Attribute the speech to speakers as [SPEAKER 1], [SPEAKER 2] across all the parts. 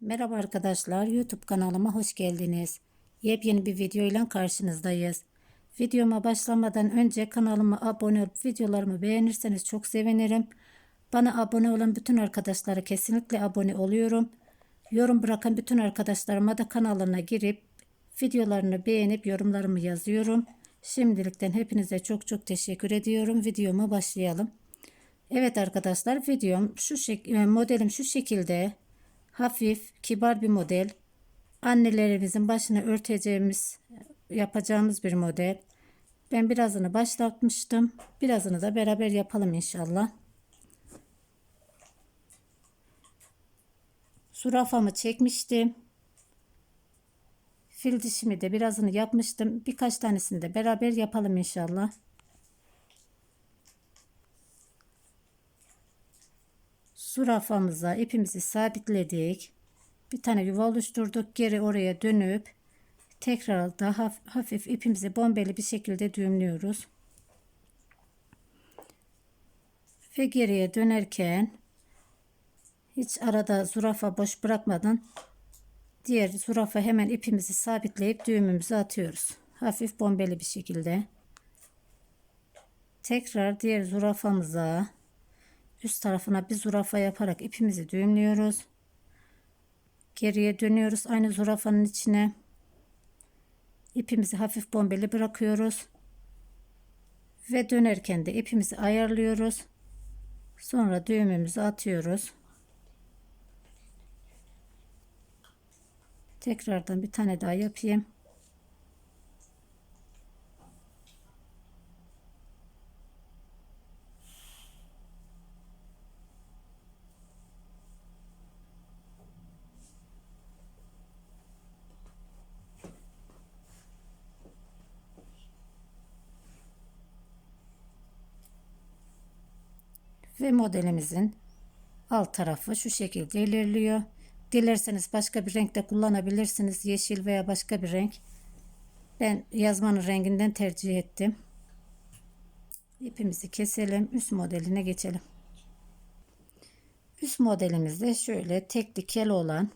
[SPEAKER 1] Merhaba arkadaşlar, YouTube kanalıma hoş geldiniz. Yepyeni bir video ile karşınızdayız. Videoma başlamadan önce kanalıma abone olup videolarımı beğenirseniz çok sevinirim. Bana abone olan bütün arkadaşlara kesinlikle abone oluyorum. Yorum bırakan bütün arkadaşlarıma da kanalına girip videolarını beğenip yorumlarımı yazıyorum. Şimdilikten hepinize çok çok teşekkür ediyorum. Videoma başlayalım. Evet arkadaşlar videom şu şek- e, modelim şu şekilde hafif kibar bir model. Annelerimizin başına örteceğimiz yapacağımız bir model. Ben birazını başlatmıştım. Birazını da beraber yapalım inşallah. Surafamı çekmiştim. Fil dişimi de birazını yapmıştım. Birkaç tanesini de beraber yapalım inşallah Surafamıza ipimizi sabitledik. Bir tane yuva oluşturduk. Geri oraya dönüp tekrar daha hafif ipimizi bombeli bir şekilde düğümlüyoruz. Ve geriye dönerken hiç arada zürafa boş bırakmadan diğer zürafa hemen ipimizi sabitleyip düğümümüzü atıyoruz. Hafif bombeli bir şekilde. Tekrar diğer zürafamıza üst tarafına bir zürafa yaparak ipimizi düğümlüyoruz. Geriye dönüyoruz aynı zürafanın içine. İpimizi hafif bombeli bırakıyoruz. Ve dönerken de ipimizi ayarlıyoruz. Sonra düğümümüzü atıyoruz. Tekrardan bir tane daha yapayım. Ve modelimizin alt tarafı şu şekilde ilerliyor. Dilerseniz başka bir renkte kullanabilirsiniz. Yeşil veya başka bir renk. Ben yazmanın renginden tercih ettim. İpimizi keselim. Üst modeline geçelim. Üst modelimizde şöyle tekli kel olan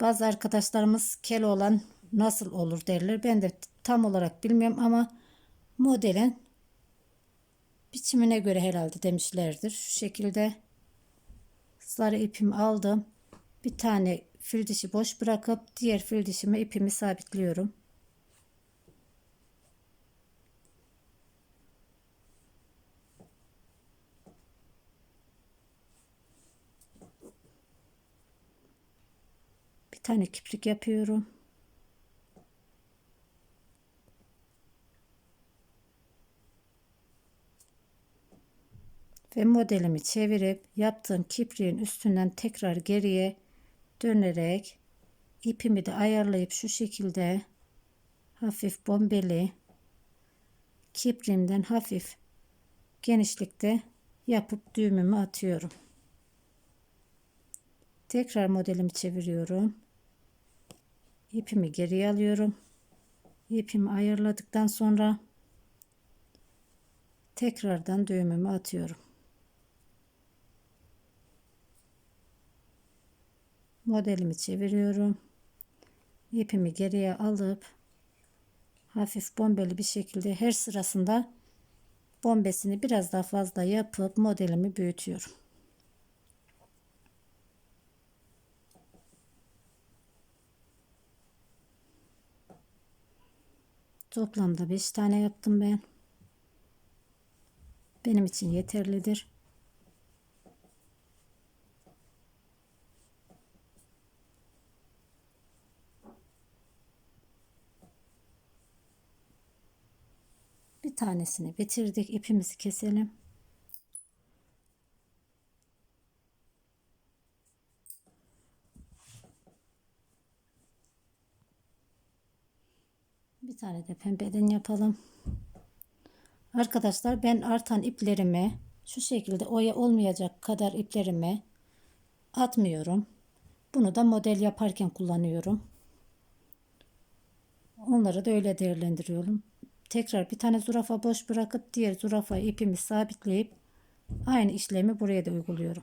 [SPEAKER 1] bazı arkadaşlarımız kel olan nasıl olur derler. Ben de tam olarak bilmiyorum ama modelin biçimine göre herhalde demişlerdir. Şu şekilde sarı ipimi aldım. Bir tane fil dişi boş bırakıp diğer fil dişime ipimi sabitliyorum. Bir tane kiprik yapıyorum. Ve modelimi çevirip yaptığım kipriğin üstünden tekrar geriye dönerek ipimi de ayarlayıp şu şekilde hafif bombeli kipriğimden hafif genişlikte yapıp düğümümü atıyorum. Tekrar modelimi çeviriyorum. İpimi geriye alıyorum. İpimi ayarladıktan sonra tekrardan düğümümü atıyorum. Modelimi çeviriyorum. İpimi geriye alıp hafif bombeli bir şekilde her sırasında bombesini biraz daha fazla yapıp modelimi büyütüyorum. Toplamda 5 tane yaptım ben. Benim için yeterlidir. Tanesini bitirdik. İpimizi keselim. Bir tane de pembeden yapalım. Arkadaşlar ben artan iplerimi şu şekilde oya olmayacak kadar iplerimi atmıyorum. Bunu da model yaparken kullanıyorum. Onları da öyle değerlendiriyorum tekrar bir tane zürafa boş bırakıp diğer zürafayı ipimi sabitleyip aynı işlemi buraya da uyguluyorum.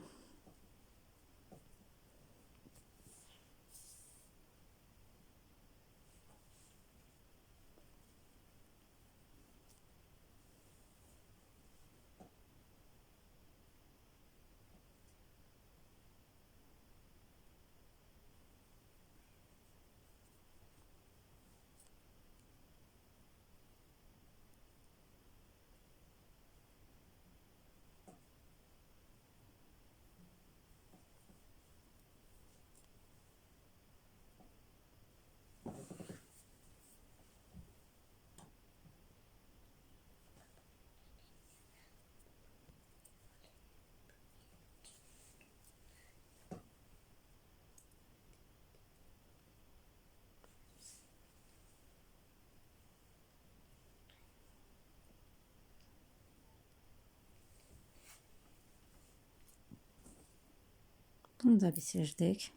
[SPEAKER 1] Bunu da bitirdik.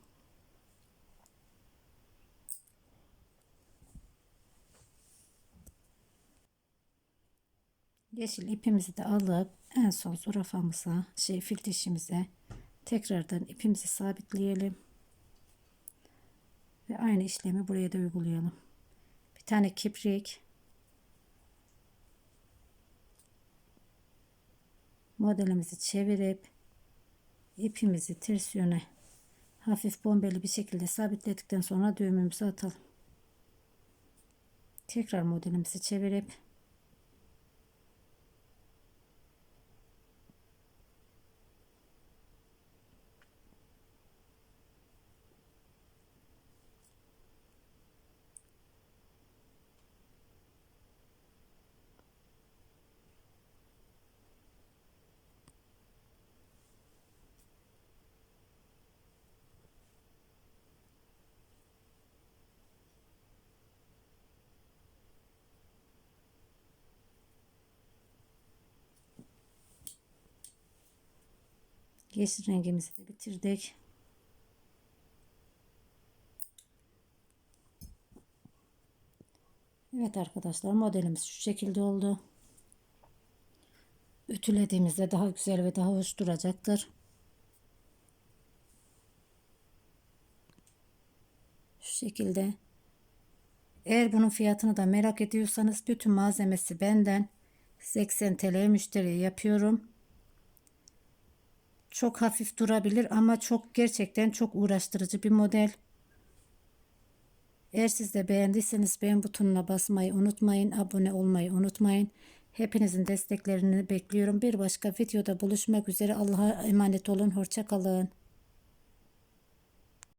[SPEAKER 1] Yeşil ipimizi de alıp en son zürafamıza, şey fil dişimize tekrardan ipimizi sabitleyelim. Ve aynı işlemi buraya da uygulayalım. Bir tane kiprik modelimizi çevirip ipimizi ters yöne hafif bombeli bir şekilde sabitledikten sonra düğümümüzü atalım. Tekrar modelimizi çevirip yeşil rengimizi de bitirdik. Evet arkadaşlar modelimiz şu şekilde oldu. Ütülediğimizde daha güzel ve daha hoş duracaktır. Şu şekilde. Eğer bunun fiyatını da merak ediyorsanız bütün malzemesi benden 80 TL müşteriye yapıyorum. Çok hafif durabilir ama çok gerçekten çok uğraştırıcı bir model. Eğer siz de beğendiyseniz beğen butonuna basmayı unutmayın. Abone olmayı unutmayın. Hepinizin desteklerini bekliyorum. Bir başka videoda buluşmak üzere. Allah'a emanet olun. Hoşça kalın.